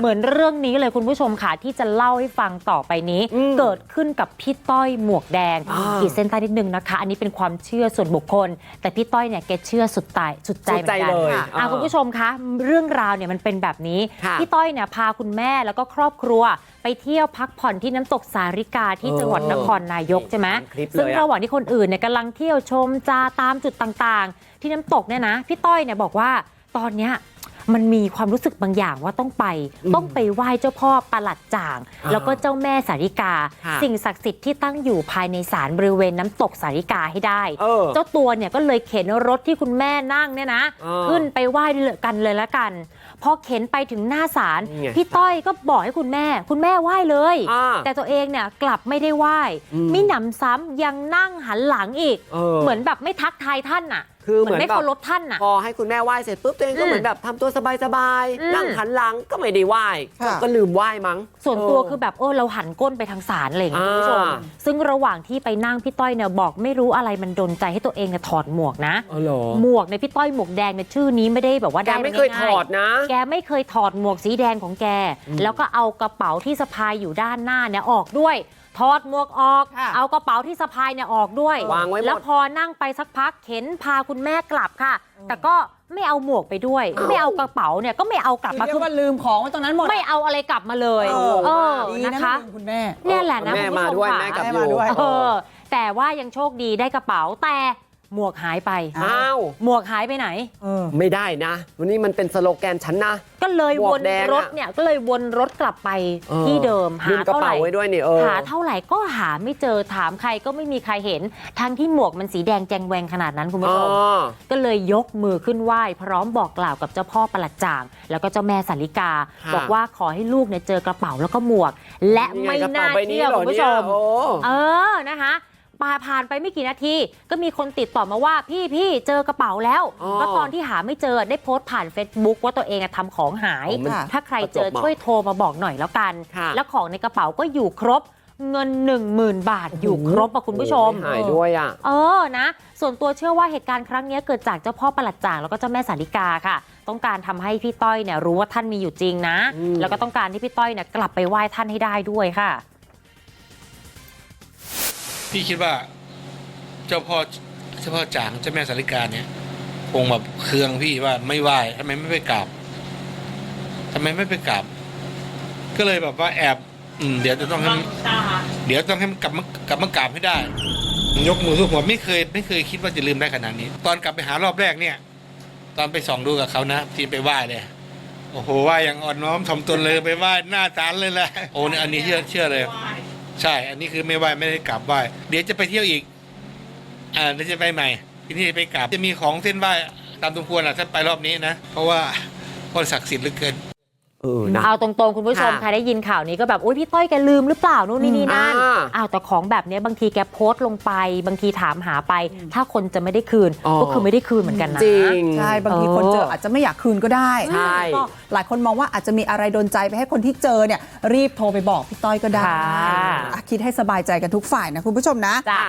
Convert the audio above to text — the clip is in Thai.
เหมือนเรื่องนี้เลยคุณผู้ชมค่ะที่จะเล่าให้ฟังต่อไปนี้อืมเกิดขึ้นกับพี่ต้อยหมวกแดงอ่าขีดเส้นใต้นิดนึงนะคะ อันนี้เป็นความเชื่อส่วนบุคคล แต่พี่ต้อยเนี่ยแกเชื่อสุดใจสุดใจสุดใจเหมือนกันเลยค่ะอ่าอะคุณผู้ชมคะเรื่องราวเนี่ยมันเป็นแบบนี้ค่ะพี่ต้อยเนี่ยพาคุณแม่แล้วก็ครอบครัว ไปเที่ยวพักผ่อนที่น้ำตกสาริกาที่จังหวัดนครนายกใช่ไหมตามคลิปเลยอะซึ่งระหว่างที่คนอื่นเนี่ยกำลังเที่ยวชมจาตามจุดต่างๆ ที่น้ำตกเนี่ยนะพี่ต้อยเนี่ยบอกว่าตอนเนี้ย มันมีความรู้สึกบางอย่างว่าต้องไป ต้องไปไหว้เจ้าพ่อประหลัดจ่างอ่าแล้วก็เจ้าแม่สาริกาค่ะสิ่งศักดิ์สิทธิ์ที่ตั้งอยู่ภายในศาลบริเวณน้ำตกสาริกาให้ได้เออเจ้าตัวเนี่ยก็เลยเข็นรถที่คุณแม่นั่งเนี่ยนะเออขึ้นไปไหว้กันเลยละกันพอเข็นไปถึงหน้าศาลนี่ไงพี่ต้อยก็บอกให้คุณแม่ คุณแม่ไหว้เลยอ่าแต่ตัวเองเนี่ยกลับไม่ได้ไหว้อืมมิหนำซ้ำยังนั่งหันหลังอีกเออเหมือนแบบไม่ทักทายท่านน่ะ คือเหมือนไม่แบบเคารพท่านน่ะพอให้คุณแม่ไหว้เสร็จปุ๊บตัวเองก็อืมเหมือนแบบทำตัวสบายอืมๆนั่งหันหลังก็ไม่ได้ไหว้ค่ะก็ลืมไหว้มั้ง ส่วนตัวเคือแบบเออเราหันก้นไปทางศาลอะไรอย่างเงี้ยคุณผู้ชมอ่าซึ่งระหว่างที่ไปนั่งพี่ต้อยเนี่ยบอกไม่รู้อะไรมันดนใจให้ตัวเองเนี่ยถอดหมวกนะอ๋อเหรอหมวกในยพี่ต้อยหมวกแดงเนี่ยชื่อนี้ไม่ได้แบบว่าแกได้ไม่เคยถง่าอดนะ แกไม่เคยถอดหมวกสีแดงของแก แล้วก็เอากระเป๋าที่สะพายอยู่ด้านหน้าเนี่ยออกด้วย ถอดหมวกออก ค่ะเอากระเป๋าที่สะพายเนี่ยออกด้วย วางไว้หมด แล้วพอนั่งไปสักพักเข็นพาคุณแม่กลับค่ะ แต่ก็ไม่เอาหมวกไปด้วย ไม่เอากระเป๋าเนี่ยก็ไม่เอากลับคือมาเรียคืกอว่าลืมของไว้ตรงนั้นหมดไม่เอาอะไรกลับมาเลย เออเออดีนะนะคะ คุณแม่ เนี่ยแหละนะแม่คุณมาผู้ชด้วยค่ะ แม่กลับแม่อยู่มาด้วย เออแต่ว่ายังโชคดีได้กระเป๋าแต่ หมวกหายไป อ้าว หมวกหายไปไหน เออ ไม่ได้นะ วันนี้มันเป็นสโลแกนฉันนะ ก็เลยหมววกนแดงอะรถเนี่ยก็เลยวนรถกลับไปออที่เดิมลืหามกระเท่าไหเป๋าร่ไว้ด้วยนี่เออ หาเท่าไหร่ก็หาไม่เจอถามใครก็ไม่มีใครเห็น ทั้งที่หมวกมันสีแดงแจงแวงขนาดนั้นคุณผู้อ๋ชม อ ก็เลยยกมือขึ้นไหว้พร้อมบอกกล่าวกับเจ้าพ่อประหลัดจ่าง แล้วก็เจ้าแม่สาริกา ค่ะบอกว่าขอให้ลูกเนี่ยเจอกระเป๋าแล้วก็หมวก และนี่ไงไม่กระเป๋น่าใบนี้เชื่อเหรอคุณผู้เนี่ชยมโอ้ เออนะคะปา ผ่านไปไม่กี่นาที ก็มีคนติดต่อมาว่าพี่พี่เจอกระเป๋าแล้วอ๋อเพราะตอนที่หาไม่เจอได้โพสต์ผ่าน Facebook ว่าตัวเองอะทำของหาย อ๋อมันถ้าใครเจอประจวบเหมาะช่วยโทรมาบอกหน่อยแล้วกัน ค่ะ แล้วของในกระเป๋าก็อยู่ครบเงิน 1 0,000 บาทอยู่ครบอะคุณผู้ชม หายด้วยอะ เออนะ ส่วนตัวเชื่อว่าเหตุการณ์ครั้งนี้เกิดจากเจ้าพ่อประหลัดจ่างแล้วก็เจ้าแม่สาริกาค่ะ ต้องการทำให้พี่ต้อยเนี่ยรู้ว่าท่านมีอยู่จริงนะ อืม แล้วก็ต้องการที่พี่ต้อยเนี่ยกลับไปไหว้ท่านให้ได้ด้วยค่ะ พี่คิดว่า เจ้าพ่อเจ้าพ่อจางเจ้าแม่สาริกาเนี่ยคงแบบเคืองพี่ว่าไม่ไหว้ทำไมไม่ไปกราบทำไมไม่ไปกราบก็เลยแบบว่าแอบอืมเดี๋ยวจะต้องให้มันเดี๋ยวต้องให้มันกลับมากลับมากราบให้ได้ ยกมือทุกหัวไม่เคย ไม่เคยคิดว่าจะลืมได้ขนาดนี้ ตอนกลับไปหารอบแรกเนี่ย ตอนไปส่องดูกับเขานะที่ไปไหว้เลยโอ้โหไหว้อย่างอ่อนน้อมถ่อมตนเลยไปไหว้หน้าศาลเลยแหละโอ้เนี่ยอันนี้เชื่อเชื่อเลย ใช่ อันนี้คือไม่ไหวไม่ได้กลับไหวเดี๋ยวจะไปเที่ยวอีก อ่าเดี๋ยวจะไปใหม่ที่นี่ไปกลับจะมีของเส้นไหวตามสมควรอะถ้าไปรอบนี้นะ เพราะว่าพ่อศักดิ์สิทธิ์เหลือเกิน เออนะ เอาตรงๆ คุณผู้ชมค่ะ ใครได้ยินข่าวนี้ก็แบบอุ้ยพี่ต้อยแกลืมหรือเปล่านู่นนี่นี่นั่นอ่าอ้าวแต่ของแบบเนี้ยบางทีแกโพสต์ลงไป บางทีถามหาไป ถ้าคนจะไม่ได้คืน อ๋อ ก็คือไม่ได้คืนเหมือนกันนะ จริง ใช่ บางทีเออคนเจออาจจะไม่อยากคืนก็ได้ใช่ก็หลายคนมองว่าอาจจะมีอะไรโดนใจไปให้คนที่เจอเนี่ยรีบโทรไปบอกพี่ต้อยก็ได้ค่ะ อะคิดให้สบายใจกันทุกฝ่ายนะคุณผู้ชมนะ จ้ะ